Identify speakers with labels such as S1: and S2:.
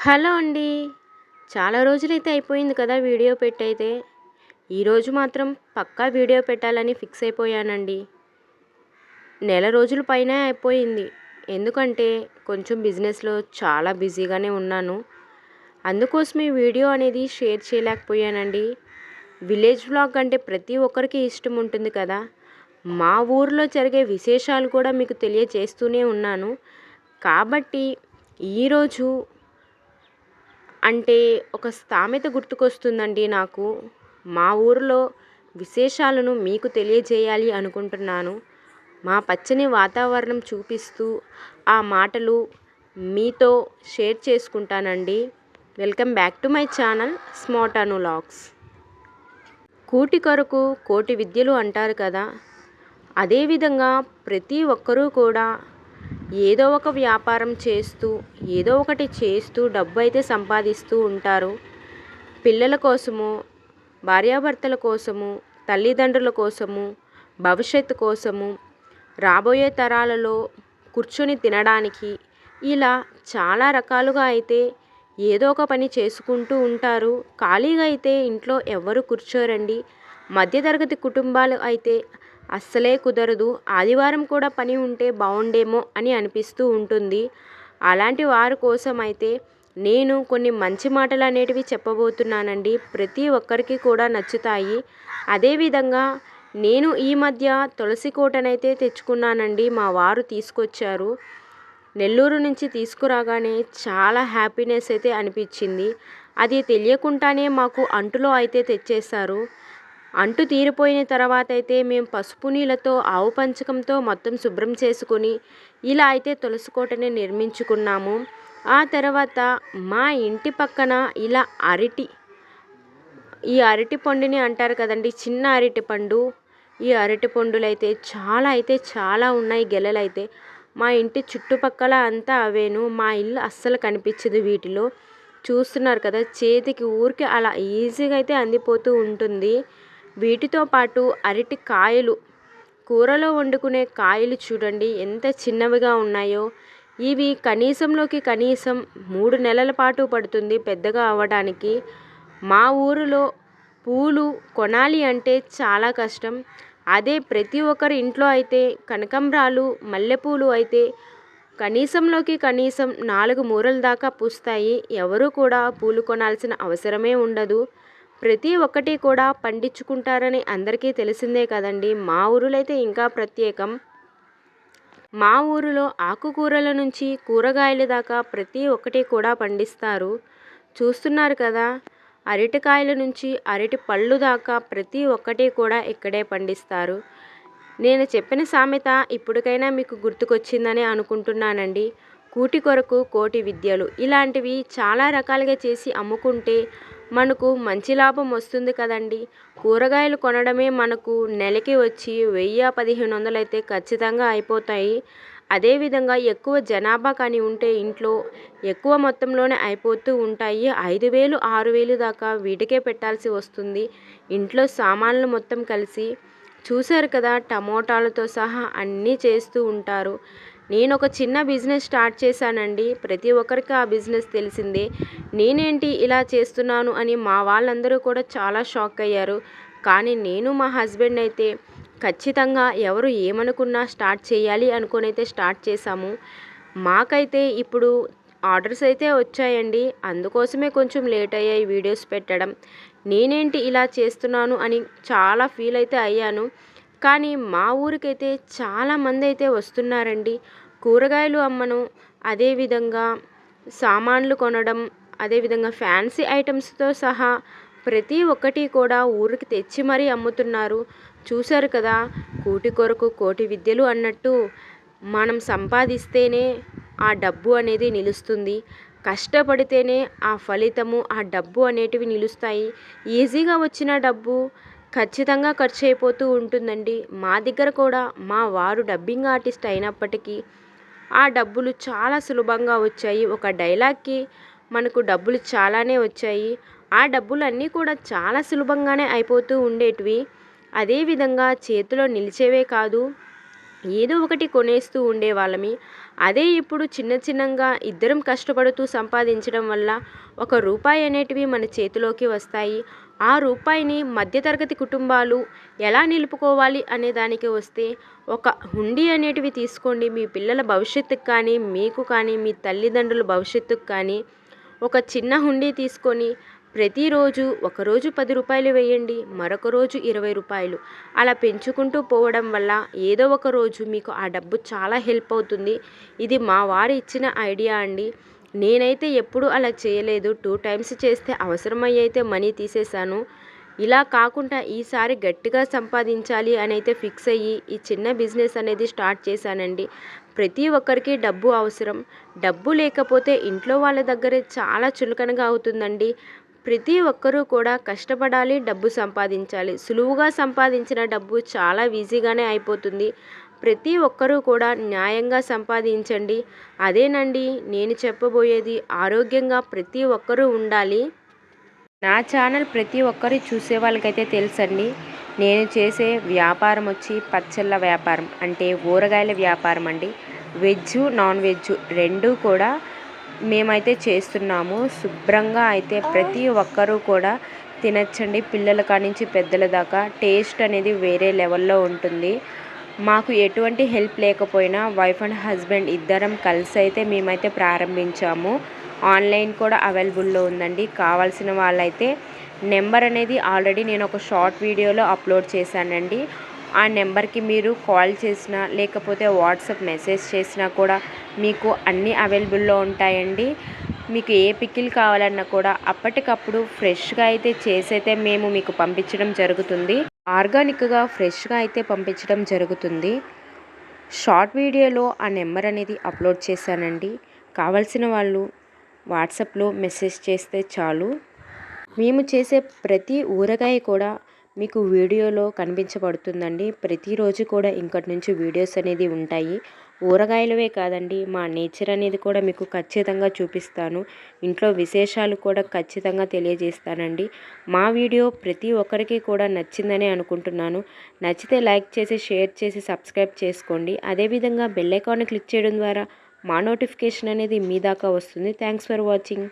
S1: Hello అండి. చాలా రోజులైతే అయిపోయింది కదా వీడియో పెట్టయితే ఈరోజు మాత్రం పక్కా వీడియో పెట్టాలని ఫిక్స్ అయిపోయానండి. నెల రోజుల పైన అయిపోయింది. ఎందుకంటే కొంచెం బిజినెస్లో చాలా బిజీగానే ఉన్నాను. అందుకోసమే వీడియో అనేది షేర్ చేయలేకపోయానండి. విలేజ్ బ్లాగ్ అంటే ప్రతి ఒక్కరికి ఇష్టం ఉంటుంది కదా. మా ఊర్లో జరిగే విశేషాలు కూడా మీకు తెలియజేస్తూనే ఉన్నాను. కాబట్టి ఈరోజు అంటే ఒక సామెత గుర్తుకొస్తుందండి నాకు. మా ఊరిలో విశేషాలను మీకు తెలియజేయాలి అనుకుంటున్నాను. మా పచ్చని వాతావరణం చూపిస్తూ ఆ మాటలు మీతో షేర్ చేసుకుంటానండి. Welcome back to my channel smart అనులాగ్స్ కూటి కొరకు కోటి విద్యలు అంటారు కదా. అదేవిధంగా ప్రతి ఒక్కరూ కూడా ఏదో ఒక వ్యాపారం చేస్తూ ఏదో ఒకటి చేస్తూ డబ్బు అయితే సంపాదిస్తూ ఉంటారు. పిల్లల కోసము భార్యాభర్తల కోసము తల్లిదండ్రుల కోసము భవిష్యత్తు కోసము రాబోయే తరాలలో కూర్చొని తినడానికి ఇలా చాలా రకాలుగా అయితే ఏదో ఒక పని చేసుకుంటూ ఉంటారు. ఖాళీగా అయితే ఇంట్లో ఎవరు కూర్చోరండి. మధ్యతరగతి కుటుంబాలు అయితే అస్సలే కుదరదు. ఆదివారం కూడా పని ఉంటే బాగుండేమో అని అనిపిస్తూ ఉంటుంది. అలాంటి వారి కోసం అయితే నేను కొన్ని మంచి మాటలు అనేటివి చెప్పబోతున్నానండి. ప్రతి ఒక్కరికి కూడా నచ్చుతాయి. అదేవిధంగా నేను ఈ మధ్య తులసి కోటనైతే తెచ్చుకున్నానండి. మా వారు తీసుకొచ్చారు. నెల్లూరు నుంచి తీసుకురాగానే చాలా హ్యాపీనెస్ అయితే అనిపించింది. అది తెలియకుండానే మాకు అంటులో అయితే తెచ్చేశారు. అంటు తీరిపోయిన తర్వాత అయితే మేము పసుపు నీళ్ళతో ఆవు పంచకంతో మొత్తం శుభ్రం చేసుకొని ఇలా అయితే తులసి కోటని నిర్మించుకున్నాము. ఆ తర్వాత మా ఇంటి పక్కన ఇలా అరటి ఈ అరటి పండుని అంటారు కదండి చిన్న అరటి పండు. ఈ అరటి పండులు అయితే చాలా అయితే చాలా ఉన్నాయి గెలలు అయితే మా ఇంటి చుట్టుపక్కల అంతా అవేను. మా ఇల్లు అస్సలు కనిపించదు వీటిలో. చూస్తున్నారు కదా చేతికి ఊరికి అలా ఈజీగా అయితే అందిపోతూ ఉంటుంది. వీటితో పాటు అరటి కాయలు. కూరలో వండుకునే కాయలు చూడండి ఎంత చిన్నవిగా ఉన్నాయో. ఇవి కనీసంలోకి కనీసం మూడు నెలల పాటు పడుతుంది పెద్దగా అవ్వడానికి. మా ఊరిలో పూలు కొనాలి అంటే చాలా కష్టం. అదే ప్రతి ఒక్కరి ఇంట్లో అయితే కనకంబరాలు మల్లెపూలు అయితే కనీసంలోకి కనీసం నాలుగు మూరల దాకా పూస్తాయి. ఎవరు కూడా పూలు కొనాల్సిన అవసరమే ఉండదు. ప్రతి ఒక్కటి కూడా పండించుకుంటారని అందరికీ తెలిసిందే కదండి. మా ఊరిలో అయితే ఇంకా ప్రత్యేకం. మా ఊరిలో ఆకుకూరల నుంచి కూరగాయల దాకా ప్రతి ఒక్కటి కూడా పండిస్తారు. చూస్తున్నారు కదా అరటికాయల నుంచి అరటి పళ్ళు దాకా ప్రతి ఒక్కటి కూడా ఇక్కడే పండిస్తారు. నేను చెప్పిన సామెత ఇప్పటికైనా మీకు గుర్తుకొచ్చిందని అనుకుంటున్నానండి. కూటి కొరకు కోటి విద్యలు. ఇలాంటివి చాలా రకాలుగా చేసి అమ్ముకుంటే మనకు మంచి లాభం వస్తుంది కదండి. కూరగాయలు కొనడమే మనకు నెలకి వచ్చి వెయ్యి పదిహేను వందలు అయితే ఖచ్చితంగా అయిపోతాయి. అదేవిధంగా ఎక్కువ జనాభా కానీ ఉంటే ఇంట్లో ఎక్కువ మొత్తంలోనే అయిపోతూ ఉంటాయి. ఐదు వేలు ఆరు వేలు దాకా వీటికే పెట్టాల్సి వస్తుంది. ఇంట్లో సామాన్లు మొత్తం కలిసి చూశారు కదా టమోటాలతో సహా అన్నీ చేస్తూ ఉంటారు. నేను ఒక చిన్న బిజినెస్ స్టార్ట్ చేశానండి. ప్రతి ఒక్కరికి ఆ బిజినెస్ తెలిసిందే. నేనేంటి ఇలా చేస్తున్నాను అని మా వాళ్ళందరూ కూడా చాలా షాక్ అయ్యారు. కానీ నేను మా హస్బెండ్ అయితే ఖచ్చితంగా ఎవరు ఏమనుకున్నా స్టార్ట్ చేయాలి అనుకుని అయితే స్టార్ట్ చేశాము. మాకైతే ఇప్పుడు ఆర్డర్స్ అయితే వచ్చాయండి. అందుకోసమే కొంచెం లేట్ అయ్యాయి వీడియోస్ పెట్టడం. నేనేంటి ఇలా చేస్తున్నాను అని చాలా ఫీల్ అయితే అయ్యాను. కానీ మా ఊరికైతే చాలామంది అయితే వస్తున్నారండి. కూరగాయలు అమ్మను అదేవిధంగా సామాన్లు కొనడం అదేవిధంగా ఫ్యాన్సీ ఐటమ్స్తో సహా ప్రతి ఒక్కటి కూడా ఊరికి తెచ్చి మరీ అమ్ముతున్నారు. చూశారు కదా కూటి కొరకు కోటి విద్యలు అన్నట్టు మనం సంపాదిస్తేనే ఆ డబ్బు అనేది నిలుస్తుంది. కష్టపడితేనే ఆ ఫలితము ఆ డబ్బు అనేటివి నిలుస్తాయి. ఈజీగా వచ్చిన డబ్బు ఖచ్చితంగా ఖర్చు అయిపోతూ ఉంటుందండి. మా దగ్గర కూడా మా వారు డబ్బింగ్ ఆర్టిస్ట్ అయినప్పటికీ ఆ డబ్బులు చాలా సులభంగా వచ్చాయి. ఒక డైలాగ్కి మనకు డబ్బులు చాలానే వచ్చాయి. ఆ డబ్బులు అన్నీ కూడా చాలా సులభంగానే అయిపోతూ ఉండేటివి. అదేవిధంగా చేతిలో నిలిచేవే కాదు ఏదో ఒకటి కొనేస్తూ ఉండేవాళ్ళమి. అదే ఇప్పుడు చిన్న చిన్నంగా ఇద్దరం కష్టపడుతూ సంపాదించడం వల్ల ఒక రూపాయి అనేటివి మన చేతిలోకి వస్తాయి. ఆ రూపాయిని మధ్యతరగతి కుటుంబాలు ఎలా నిలుపుకోవాలి అనే దానికి వస్తే ఒక హుండీ అనేటివి తీసుకోండి. మీ పిల్లల భవిష్యత్తుకు కానీ మీకు కానీ మీ తల్లిదండ్రుల భవిష్యత్తుకు కానీ ఒక చిన్న హుండీ తీసుకొని ప్రతిరోజు ఒకరోజు పది రూపాయలు వేయండి మరొక రోజు ఇరవై రూపాయలు. అలా పెంచుకుంటూ పోవడం వల్ల ఏదో ఒక రోజు మీకు ఆ డబ్బు చాలా హెల్ప్ అవుతుంది. ఇది మా వారు ఇచ్చిన ఐడియా అండి. నేనైతే ఎప్పుడు అలా చేయలేదు. టూ టైమ్స్ చేస్తే అవసరమయ్యైతే మనీ తీసేశాను. ఇలా కాకుండా ఈసారి గట్టిగా సంపాదించాలి అని అయితే ఫిక్స్ అయ్యి ఈ చిన్న బిజినెస్ అనేది స్టార్ట్ చేశానండి. ప్రతి ఒక్కరికి డబ్బు అవసరం. డబ్బు లేకపోతే ఇంట్లో వాళ్ళ దగ్గరే చాలా చులకనగా అవుతుందండి. ప్రతి ఒక్కరూ కూడా కష్టపడాలి డబ్బు సంపాదించాలి. సులువుగా సంపాదించిన డబ్బు చాలా ఈజీగానే అయిపోతుంది. ప్రతి ఒక్కరూ కూడా న్యాయంగా సంపాదించండి. అదేనండి నేను చెప్పబోయేది ఆరోగ్యంగా ప్రతి ఒక్కరూ ఉండాలి. నా ఛానల్ ప్రతి ఒక్కరు చూసే వాళ్ళకైతే తెలుసండి. నేను చేసే వ్యాపారం వచ్చి పచ్చళ్ళ వ్యాపారం అంటే ఊరగాయల వ్యాపారం అండి. వెజ్ నాన్ వెజ్ రెండు కూడా మేమైతే చేస్తున్నాము. శుభ్రంగా అయితే ప్రతి ఒక్కరూ కూడా తినచ్చండి. పిల్లల కానించి పెద్దల దాకా టేస్ట్ అనేది వేరే లెవెల్లో ఉంటుంది. మాకు ఎటువంటి హెల్ప్ లేకపోయినా వైఫ్ అండ్ హస్బెండ్ ఇద్దరం కలిసి అయితే మేమైతే ప్రారంభించాము. ఆన్లైన్ కూడా అవైలబుల్లో ఉందండి. కావాల్సిన వాళ్ళైతే నెంబర్ అనేది ఆల్రెడీ నేను ఒక షార్ట్ వీడియోలో అప్లోడ్ చేశానండి. ఆ నెంబర్కి మీరు కాల్ చేసినా లేకపోతే వాట్సాప్ మెసేజ్ చేసినా కూడా మీకు అన్నీ అవైలబుల్లో ఉంటాయండి. మీకు ఏ పికిల్ కావాలన్నా కూడా అప్పటికప్పుడు ఫ్రెష్గా అయితే చేసైతే మేము మీకు పంపించడం జరుగుతుంది. ఆర్గానిక్గా ఫ్రెష్గా అయితే పంపించడం జరుగుతుంది. షార్ట్ వీడియోలో ఆ నెంబర్ అనేది అప్లోడ్ చేశానండి. కావలసిన వాళ్ళు వాట్సాప్లో మెసేజ్ చేస్తే చాలు. మేము చేసే ప్రతి ఊరగాయ కూడా మీకు వీడియోలో కనిపించబడుతుందండి. ప్రతిరోజు కూడా ఇంకటి నుంచి వీడియోస్ అనేది ఉంటాయి. ఊరగాయలవే కాదండి. మా నేచర్ అనేది కూడా మీకు ఖచ్చితంగా చూపిస్తాను. ఇంట్లో విశేషాలు కూడా ఖచ్చితంగా తెలియజేస్తానండి. మా వీడియో ప్రతి ఒక్కరికి కూడా నచ్చిందని అనుకుంటున్నాను. నచ్చితే లైక్ చేసి షేర్ చేసి సబ్స్క్రైబ్ చేసుకోండి. అదేవిధంగా బెల్ ఐకాన్ క్లిక్ చేయడం ద్వారా మా నోటిఫికేషన్ అనేది మీ దాకా వస్తుంది. Thanks for watching.